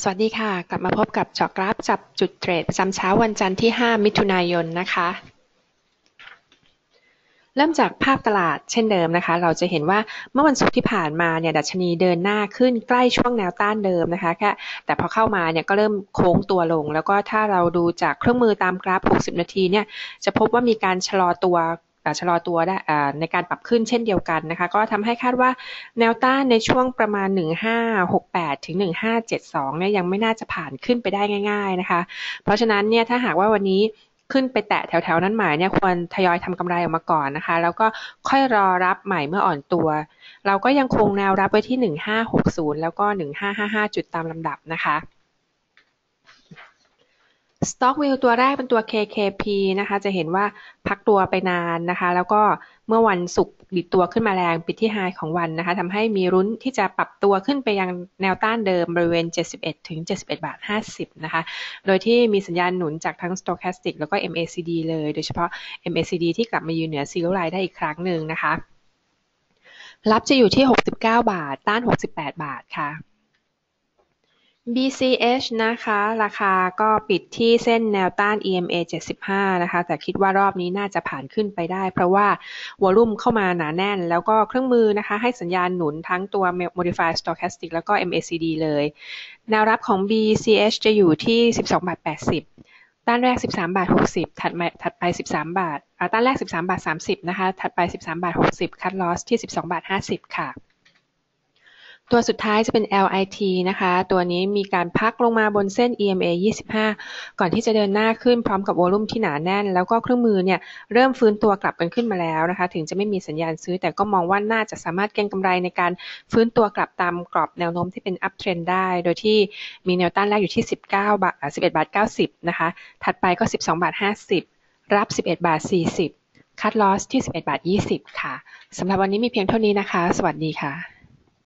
สวัสดีค่ะ กลับมาพบกับเจาะกราฟจับจุดเทรดประจำเช้าวันจันทร์ที่ 5 มิถุนายนนะคะ เริ่มจากภาพตลาดเช่นเดิมนะคะ เราจะเห็นว่าเมื่อวันศุกร์ที่ผ่านมาเนี่ยดัชนีเดินหน้าขึ้นใกล้ช่วงแนวต้านเดิมนะคะแค่แต่พอเข้ามาเนี่ยก็เริ่มโค้งตัวลง แล้วก็ถ้าเราดูจากเครื่องมือตามกราฟ 60 นาทีเนี่ยจะพบว่ามีการชะลอตัว ชะลอตัวได้ในการปรับขึ้นเช่นเดียวกันนะคะ ก็ทำให้คาดว่าแนวต้านในช่วงประมาณ 1568 ถึง 1572 เนี่ยยังไม่น่าจะผ่านขึ้นไปได้ง่าย ๆนะคะ เพราะฉะนั้นเนี่ยถ้าหากว่าวันนี้ขึ้นไปแตะแถวๆ นั้นหมายเนี่ยควรทยอยทำกำไรออกมาก่อนนะคะ แล้วก็ค่อยรอรับใหม่เมื่ออ่อนตัว เราก็ยังคงแนวรับไว้ที่ 1560 แล้วก็ 1555 จุดตามลำดับนะคะ Stock View ตัวแรกเป็นตัว KKP นะคะ จะเห็นว่าพักตัวไปนานนะคะ แล้วก็เมื่อวันศุกร์ดิดตัวขึ้นมาแรงปิดที่ไฮของวันนะคะทำให้มีรุ้นที่จะปรับตัวขึ้นไปยังแนวต้านเดิมบริเวณ 71 ถึง 71 บาท 50 นะคะ โดยที่มีสัญญาณหนุนจากทั้ง Stochastic แล้วก็ MACD เลย โดยเฉพาะ MACD ที่กลับมายืนเหนือ Zero Line ได้อีกครั้งหนึ่งนะคะ รับจะอยู่ที่ 69 บาท ต้าน 68 บาทค่ะ BCH นะคะ ราคาก็ปิดที่เส้นแนวต้าน EMA 75 นะคะ แต่คิดว่ารอบนี้น่าจะผ่านขึ้นไปได้ เพราะว่าวอลุ่มเข้ามาหนาแน่น แล้วก็เครื่องมือนะคะ ให้สัญญาณหนุนทั้งตัว Modified Stochastic แล้วก็ MACD เลย แนวรับของ BCH จะอยู่ที่ 12บาท80ต้านแรก 13บาท60 ถัดมาถัดไป 13 บาทต้านแรก 13บาท30 นะคะ ถัดไป 13บาท60 คัดลอสที่ 12บาท50 ค่ะ ตัวสุดท้ายจะเป็น LIT นะคะ ตัวนี้มีการพักลงมาบนเส้น EMA 25 ก่อนที่จะเดินหน้าขึ้นพร้อมกับวอลุ่มที่หนาแน่น แล้วก็เครื่องมือเนี่ยเริ่มฟื้นตัวกลับกันขึ้นมาแล้วนะคะ ถึงจะไม่มีสัญญาณซื้อ แต่ก็มองว่าน่าจะสามารถเก็งกำไรในการฟื้นตัวกลับตามกรอบแนวโน้มที่เป็น up trend ได้ โดยที่มีแนวต้านแรกอยู่ที่ 19 บาท 11 บาท 90 นะคะ ถัดไปก็ 12 บาท 50 รับ 11 บาท 40 คัดลอสที่ 11 บาท 20 ค่ะ สำหรับวันนี้มีเพียงเท่านี้นะคะ สวัสดีค่ะ